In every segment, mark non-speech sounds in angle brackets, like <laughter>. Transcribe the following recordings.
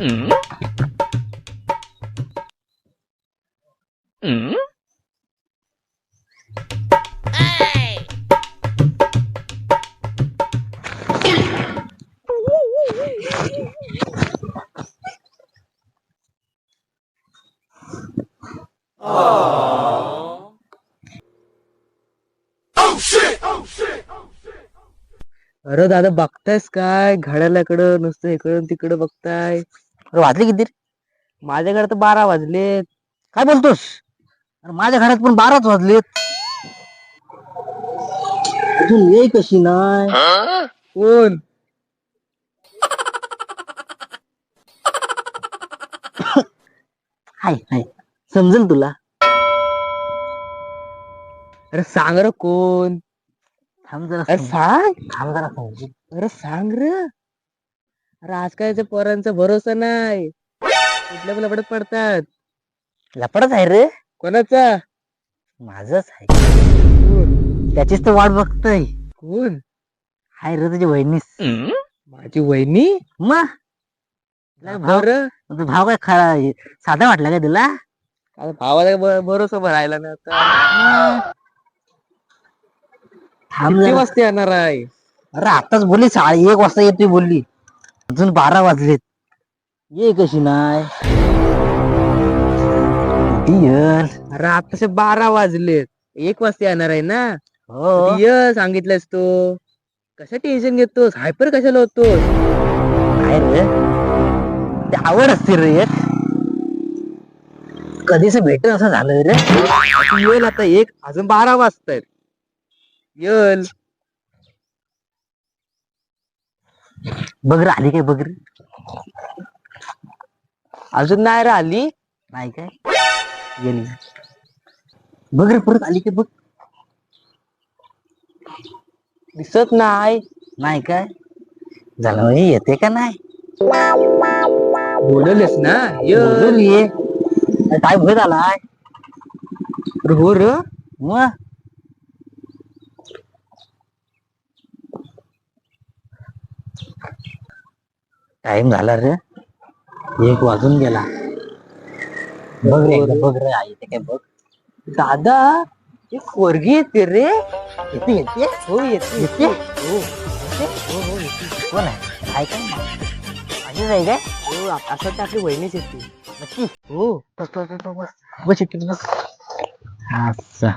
Mm. Mm. Hey. oh. अरे दादा बघतायस काय? घड्याळाकडं नुसतं इकडं तिकडं बघताय. अरे वाजले किती रे? माझ्याकडे तर बारा वाजलेत. काय बोलतोस? अरे माझ्या घरात पण बाराच वाजलेत. अजून ये कशी नाही कोण? <laughs> हाय हाय. समजेल तुला? अरे सांग र कोण? थांब जरा अरे. सांग. थांब जरा. अरे सांग र. अरे आजकालच्या पोरांचा भरोसा नाही. कुठल्या पण लपडत पडतात. लपडच आहे रे. कोणाचा? माझच आहे. कोण? त्याचीच तर वाट बघतोय. कोण? हाय रे तुझी बहिणीस माझी वहिनी? मग तुला भाव तुझा भाव काय खरा साधा वाटला का तुला? आता भावाला ब- भरोसा भरायला ना आता. थांब किती जरा. वाजता येणार आहे? अरे आताच बोलली साडे एक वाजता येते बोलली. अजून बारा वाजलेत. ये कशी येल? अरे आताशे बारा वाजलेत. एक वाजता येणार आहे ना? हो. ये सांगितलंस तू. कशा टेन्शन घेतोस? हायपर कशाला होतोस? काय रे? ते आवड असते रे एक. कधीच भेट असं झालं रे. तू येल आता एक. अजून बारा वाजतायत. येल. बघ रे आली काय बघ रे अजून नाही रे आली. नाही काय? गेली बघ रे परत आली काय बघ. दिसत नाही. नाही काय? झालं येते का नाही? बोलवलेस ना? येल बोलून ये काय भय झालाय? अरे हो र. मग? टाइम झाला रे. एक वाजून गेला. बघ रे एकदा बघ रे. आई ते काय बघ. दादा एक पोरगी येते रे. येते येते. हो येते येते? हो कोण आहे? काय काय माझीच आहे काय? हो असं वाटतं आपली वहिनीच येते. नक्की. हो. बस बस बस बस. बस बस. अच्छा.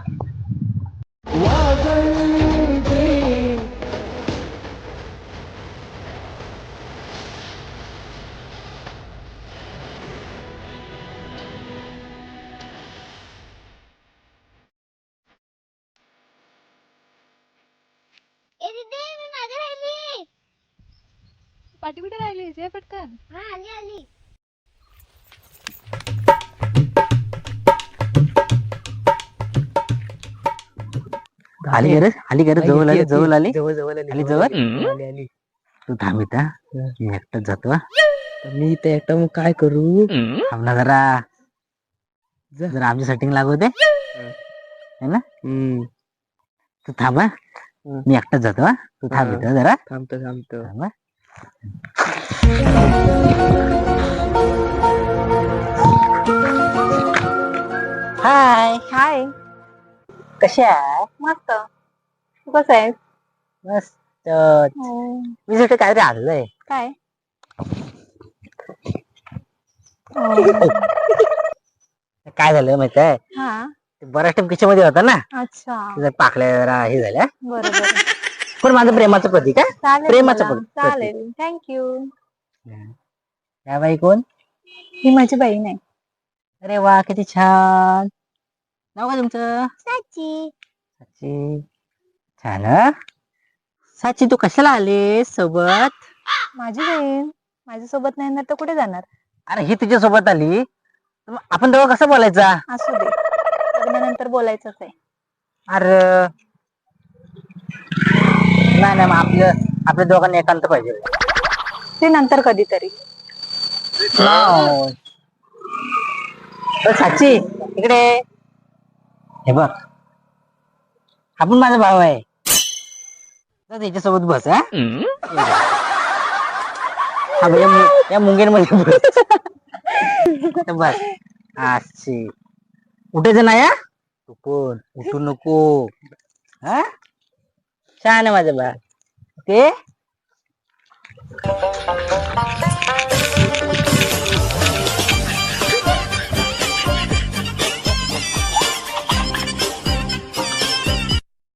पाठी कुठे राहिली जे पटकन. हा आली आली. आली रे आली रे जवळ आली? जवळ आली? जवळ जवळ आली आली जवळ? आली. आली तू थांब इथं. मी एकटाच जातो हा. मी इथे एकटा मग काय करू? थांब ना जरा. जा. जरा आमची सेटिंग लागू दे. हम्म. तू थांब हा. मी एकटाच जातो हा. तू थांब हा. इथं जरा. थांबतो थांबतो. थांब हा. हाय. हाय. कशा आहे मस्त. तू कसं आहे. मस्त. मी तिथे काहीतरी आणलंय. काय? काय झालं माहीत आहे हा बराच टाइम किचनमध्ये होता ना? अच्छा. जरा पाकल्या जरा हे झाल्या. बरोबर. पण माझं प्रेमाचं प्रतीक आहे. चालेल प्रेमाचं. पण- चालेल. थँक्यू त्या बाई कोण? ही माझी बहीण आहे. अरे वा किती छान. नाव काय तुमचं? साची. साची. छान? साची तू कशाला आले सोबत? माझी बहीण. माझ्यासोबत नाही येणार तर कुठे जाणार? अरे ही तुझ्या सोबत आली आपण दोघं कसं बोलायचा? असू दे. लग्नानंतर बोलायचंच आहे. अरे. नाही नाही मग आपलं आपल्या दोघांनी एकांत पाहिजे. ते नंतर कधीतरी. ओ, साची इकडे हे बघ. आपण माझा भाऊ आहे. त्याच्यासोबत बस हा. हा भैया मु- या मुंगेरमध्ये बस. तर बस. अशी उठायचं नाही हा तू पण उठू नको. हा? छान आहे माझं बा ते